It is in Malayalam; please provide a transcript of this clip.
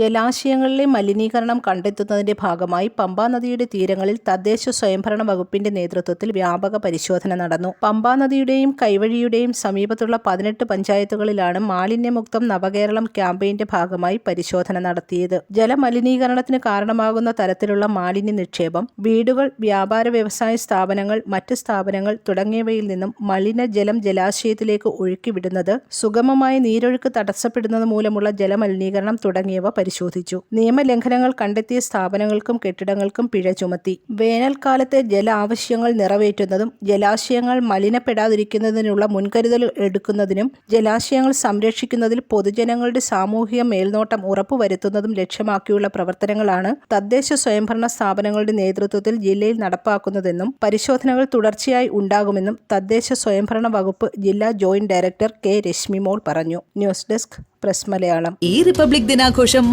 ജലാശയങ്ങളിലെ മലിനീകരണം കണ്ടെത്തുന്നതിന്റെ ഭാഗമായി പമ്പാ നദിയുടെ തീരങ്ങളിൽ തദ്ദേശ സ്വയംഭരണ വകുപ്പിന്റെ നേതൃത്വത്തിൽ വ്യാപക പരിശോധന നടന്നു. പമ്പാ നദിയുടെയും കൈവഴിയുടെയും സമീപത്തുള്ള പതിനെട്ട് പഞ്ചായത്തുകളിലാണ് മാലിന്യമുക്തം നവകേരളം ക്യാമ്പയിന്റെ ഭാഗമായി പരിശോധന നടത്തിയത്. ജലമലിനീകരണത്തിന് കാരണമാകുന്ന തരത്തിലുള്ള മാലിന്യ നിക്ഷേപം വീടുകൾ വ്യാപാര വ്യവസായ സ്ഥാപനങ്ങൾ മറ്റ് സ്ഥാപനങ്ങൾ തുടങ്ങിയവയിൽ നിന്നും മലിനജലം ജലാശയത്തിലേക്ക് ഒഴുക്കിവിടുന്നത് സുഗമമായ നീരൊഴുക്ക് തടസ്സപ്പെടുന്നത് മൂലമുള്ള ജലമലിനീകരണം തുടങ്ങിയവ പരിശോധിച്ചു നിയമലംഘനങ്ങൾ കണ്ടെത്തിയ സ്ഥാപനങ്ങൾക്കും കെട്ടിടങ്ങൾക്കും പിഴ ചുമത്തി. വേനൽക്കാലത്തെ ജല ആവശ്യങ്ങൾ നിറവേറ്റുന്നതും ജലാശയങ്ങൾ മലിനപ്പെടാതിരിക്കുന്നതിനുള്ള മുൻകരുതൽ എടുക്കുന്നതിനും ജലാശയങ്ങൾ സംരക്ഷിക്കുന്നതിൽ പൊതുജനങ്ങളുടെ സാമൂഹിക മേൽനോട്ടം ഉറപ്പുവരുത്തുന്നതും ലക്ഷ്യമാക്കിയുള്ള പ്രവർത്തനങ്ങളാണ് തദ്ദേശ സ്വയംഭരണ സ്ഥാപനങ്ങളുടെ നേതൃത്വത്തിൽ ജില്ലയിൽ നടപ്പാക്കുന്നതെന്നും പരിശോധനകൾ തുടർച്ചയായി ഉണ്ടാകുമെന്നും തദ്ദേശ സ്വയംഭരണ വകുപ്പ് ജില്ലാ ജോയിന്റ് ഡയറക്ടർ കെ രശ്മിമോൾ പറഞ്ഞു. News desk press Malayalam. ഈ റിപ്പബ്ലിക് ദിനാഘോഷം